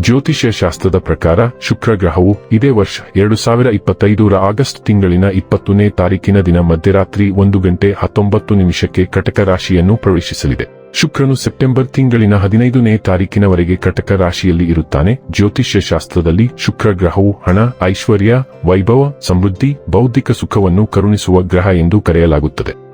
ಜ್ಯೋತಿಷ್ಯ ಶಾಸ್ತ್ರದ ಪ್ರಕಾರ ಶುಕ್ರ ಗ್ರಹವು ಇದೇ ವರ್ಷ ಎರಡು ಸಾವಿರ ಇಪ್ಪತ್ತೈದರ ಆಗಸ್ಟ್ ತಿಂಗಳಿನ ಇಪ್ಪತ್ತನೇ ತಾರೀಕಿನ ದಿನ ಮಧ್ಯರಾತ್ರಿ ಒಂದು ಗಂಟೆ ಹತ್ತೊಂಬತ್ತು ನಿಮಿಷಕ್ಕೆ ಕಟಕ ರಾಶಿಯನ್ನು ಪ್ರವೇಶಿಸಲಿದೆ. ಶುಕ್ರನು ಸೆಪ್ಟೆಂಬರ್ ತಿಂಗಳಿನ ಹದಿನೈದನೇ ತಾರೀಕಿನವರೆಗೆ ಕಟಕ ರಾಶಿಯಲ್ಲಿ ಇರುತ್ತಾನೆ. ಜ್ಯೋತಿಷ್ಯ ಶಾಸ್ತ್ರದಲ್ಲಿ ಶುಕ್ರ ಗ್ರಹವು ಹಣ, ಐಶ್ವರ್ಯ, ವೈಭವ, ಸಮೃದ್ಧಿ, ಬೌದ್ಧಿಕ ಸುಖವನ್ನು ಕರುಣಿಸುವ ಗ್ರಹ ಎಂದು ಕರೆಯಲಾಗುತ್ತದೆ.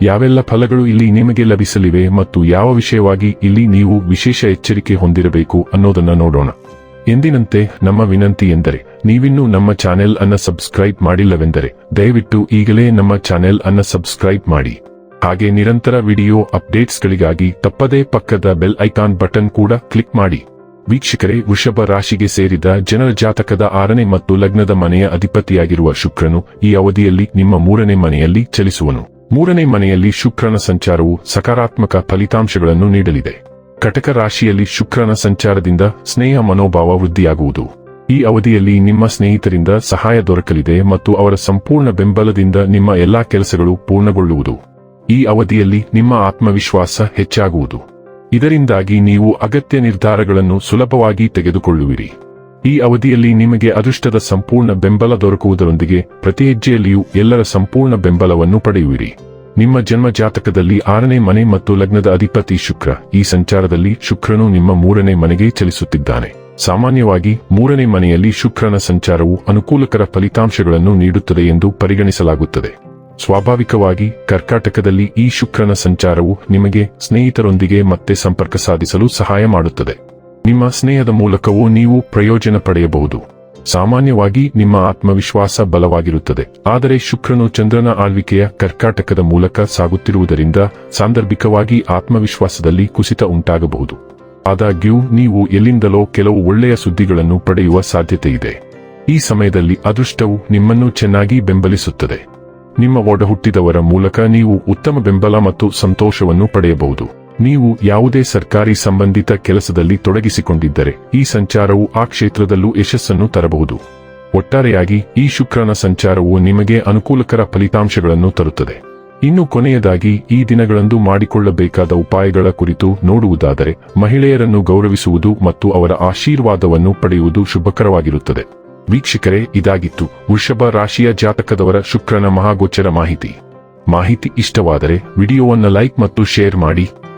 ಯಾವೆಲ್ಲ ಫಲಗಳು ಇಲ್ಲಿ ನಿಮಗೆ ಲಭಿಸಲಿವೆ ಮತ್ತು ಯಾವ ವಿಷಯವಾಗಿ ಇಲ್ಲಿ ನೀವು ವಿಶೇಷ ಎಚ್ಚರಿಕೆ ಹೊಂದಿರಬೇಕು ಅನ್ನೋದನ್ನ ನೋಡೋಣ. ಎಂದಿನಂತೆ, ನಮ್ಮ ವಿನಂತಿ ಎಂದರೆ, ನೀವಿನ್ನೂ ನಮ್ಮ ಚಾನೆಲ್ ಅನ್ನ ಸಬ್ಸ್ಕ್ರೈಬ್ ಮಾಡಿಲ್ಲವೆಂದರೆ, ದಯವಿಟ್ಟು ಈಗಲೇ ನಮ್ಮ ಚಾನೆಲ್ ಅನ್ನ ಸಬ್ಸ್ಕ್ರೈಬ್ ಮಾಡಿ. ಹಾಗೆ ನಿರಂತರ ವಿಡಿಯೋ ಅಪ್ಡೇಟ್ಸ್ಗಳಿಗಾಗಿ ತಪ್ಪದೇ ಪಕ್ಕದ ಬೆಲ್ ಐಕಾನ್ ಬಟನ್ ಕೂಡ ಕ್ಲಿಕ್ ಮಾಡಿ. ವೀಕ್ಷಕರೇ, ವೃಷಭ ರಾಶಿಗೆ ಸೇರಿದ ಜನರ ಜಾತಕದ ಆರನೇ ಮತ್ತು ಲಗ್ನದ ಮನೆಯ ಅಧಿಪತಿಯಾಗಿರುವ ಶುಕ್ರನು ಈ ಅವಧಿಯಲ್ಲಿ ನಿಮ್ಮ ಮೂರನೇ ಮನೆಯಲ್ಲಿ ಚಲಿಸುವನು. ಮೂರನೇ ಮನೆಯಲ್ಲಿ ಶುಕ್ರನ ಸಂಚಾರವು ಸಕಾರಾತ್ಮಕ ಫಲಿತಾಂಶಗಳನ್ನು ನೀಡಲಿದೆ. ಕಟಕ ರಾಶಿಯಲ್ಲಿ ಶುಕ್ರನ ಸಂಚಾರದಿಂದ ಸ್ನೇಹ ಮನೋಭಾವ ವೃದ್ಧಿಯಾಗುವುದು. ಈ ಅವಧಿಯಲ್ಲಿ ನಿಮ್ಮ ಸ್ನೇಹಿತರಿಂದ ಸಹಾಯ ದೊರಕಲಿದೆ ಮತ್ತು ಅವರ ಸಂಪೂರ್ಣ ಬೆಂಬಲದಿಂದ ನಿಮ್ಮ ಎಲ್ಲಾ ಕೆಲಸಗಳು ಪೂರ್ಣಗೊಳ್ಳುವುದು. ಈ ಅವಧಿಯಲ್ಲಿ ನಿಮ್ಮ ಆತ್ಮವಿಶ್ವಾಸ ಹೆಚ್ಚಾಗುವುದು. ಇದರಿಂದಾಗಿ ನೀವು ಅಗತ್ಯ ನಿರ್ಧಾರಗಳನ್ನು ಸುಲಭವಾಗಿ ತೆಗೆದುಕೊಳ್ಳುವಿರಿ. ಈ ಅವಧಿಯಲ್ಲಿ ನಿಮಗೆ ಅದೃಷ್ಟದ ಸಂಪೂರ್ಣ ಬೆಂಬಲ ದೊರಕುವುದರೊಂದಿಗೆ ಪ್ರತಿ ಹೆಜ್ಜೆಯಲ್ಲಿಯೂ ಎಲ್ಲರ ಸಂಪೂರ್ಣ ಬೆಂಬಲವನ್ನು ಪಡೆಯುವಿರಿ. ನಿಮ್ಮ ಜನ್ಮ ಜಾತಕದಲ್ಲಿ ಆರನೇ ಮನೆ ಮತ್ತು ಲಗ್ನದ ಅಧಿಪತಿ ಶುಕ್ರ. ಈ ಸಂಚಾರದಲ್ಲಿ ಶುಕ್ರನು ನಿಮ್ಮ ಮೂರನೇ ಮನೆಗೆ ಚಲಿಸುತ್ತಿದ್ದಾನೆ. ಸಾಮಾನ್ಯವಾಗಿ ಮೂರನೇ ಮನೆಯಲ್ಲಿ ಶುಕ್ರನ ಸಂಚಾರವು ಅನುಕೂಲಕರ ಫಲಿತಾಂಶಗಳನ್ನು ನೀಡುತ್ತದೆ ಎಂದು ಪರಿಗಣಿಸಲಾಗುತ್ತದೆ. ಸ್ವಾಭಾವಿಕವಾಗಿ ಕರ್ಕಾಟಕದಲ್ಲಿ ಈ ಶುಕ್ರನ ಸಂಚಾರವು ನಿಮಗೆ ಸ್ನೇಹಿತರೊಂದಿಗೆ ಮತ್ತೆ ಸಂಪರ್ಕ ಸಾಧಿಸಲು ಸಹಾಯ ಮಾಡುತ್ತದೆ. ನಿಮ್ಮ ಸ್ನೇಹದ ಮೂಲಕವೂ ನೀವು ಪ್ರಯೋಜನ ಪಡೆಯಬಹುದು. ಸಾಮಾನ್ಯವಾಗಿ ನಿಮ್ಮ ಆತ್ಮವಿಶ್ವಾಸ ಬಲವಾಗಿರುತ್ತದೆ. ಆದರೆ ಶುಕ್ರನು ಚಂದ್ರನ ಆಳ್ವಿಕೆಯ ಕರ್ಕಾಟಕದ ಮೂಲಕ ಸಾಗುತ್ತಿರುವುದರಿಂದ ಸಾಂದರ್ಭಿಕವಾಗಿ ಆತ್ಮವಿಶ್ವಾಸದಲ್ಲಿ ಕುಸಿತ ಉಂಟಾಗಬಹುದು. ಆದಾಗ್ಯೂ, ನೀವು ಎಲ್ಲಿಂದಲೋ ಕೆಲವು ಒಳ್ಳೆಯ ಸುದ್ದಿಗಳನ್ನು ಪಡೆಯುವ ಸಾಧ್ಯತೆ ಇದೆ ಈ ಸಮಯದಲ್ಲಿ ಅದೃಷ್ಟವು ನಿಮ್ಮನ್ನು ಚೆನ್ನಾಗಿ ಬೆಂಬಲಿಸುತ್ತದೆ. ನಿಮ್ಮ ಒಡಹುಟ್ಟಿದವರ ಮೂಲಕ ನೀವು ಉತ್ತಮ ಬೆಂಬಲ ಮತ್ತು ಸಂತೋಷವನ್ನು ಪಡೆಯಬಹುದು. ನೀವು ಯಾವುದೇ ಸರ್ಕಾರಿ ಸಂಬಂಧಿತ ಕೆಲಸದಲ್ಲಿ ತೊಡಗಿಸಿಕೊಂಡಿದ್ದರೆ ಈ ಸಂಚಾರವು ಆ ಕ್ಷೇತ್ರದಲ್ಲೂ ಯಶಸ್ಸನ್ನು ತರಬಹುದು. ಒಟ್ಟಾರೆಯಾಗಿ ಈ ಶುಕ್ರನ ಸಂಚಾರವು ನಿಮಗೆ ಅನುಕೂಲಕರ ಫಲಿತಾಂಶಗಳನ್ನು ತರುತ್ತದೆ. ಇನ್ನು ಕೊನೆಯದಾಗಿ ಈ ದಿನಗಳಂದು ಮಾಡಿಕೊಳ್ಳಬೇಕಾದ ಉಪಾಯಗಳ ಕುರಿತು ನೋಡುವುದಾದರೆ, ಮಹಿಳೆಯರನ್ನು ಗೌರವಿಸುವುದು ಮತ್ತು ಅವರ ಆಶೀರ್ವಾದವನ್ನು ಪಡೆಯುವುದು ಶುಭಕರವಾಗಿರುತ್ತದೆ. ವೀಕ್ಷಕರೇ, ಇದಾಗಿತ್ತು ವೃಷಭ ರಾಶಿಯ ಜಾತಕದವರ ಶುಕ್ರನ ಮಹಾಗೋಚರ ಮಾಹಿತಿ. ಮಾಹಿತಿ ಇಷ್ಟವಾದರೆ ವಿಡಿಯೋವನ್ನು ಲೈಕ್ ಮತ್ತು ಶೇರ್ ಮಾಡಿ.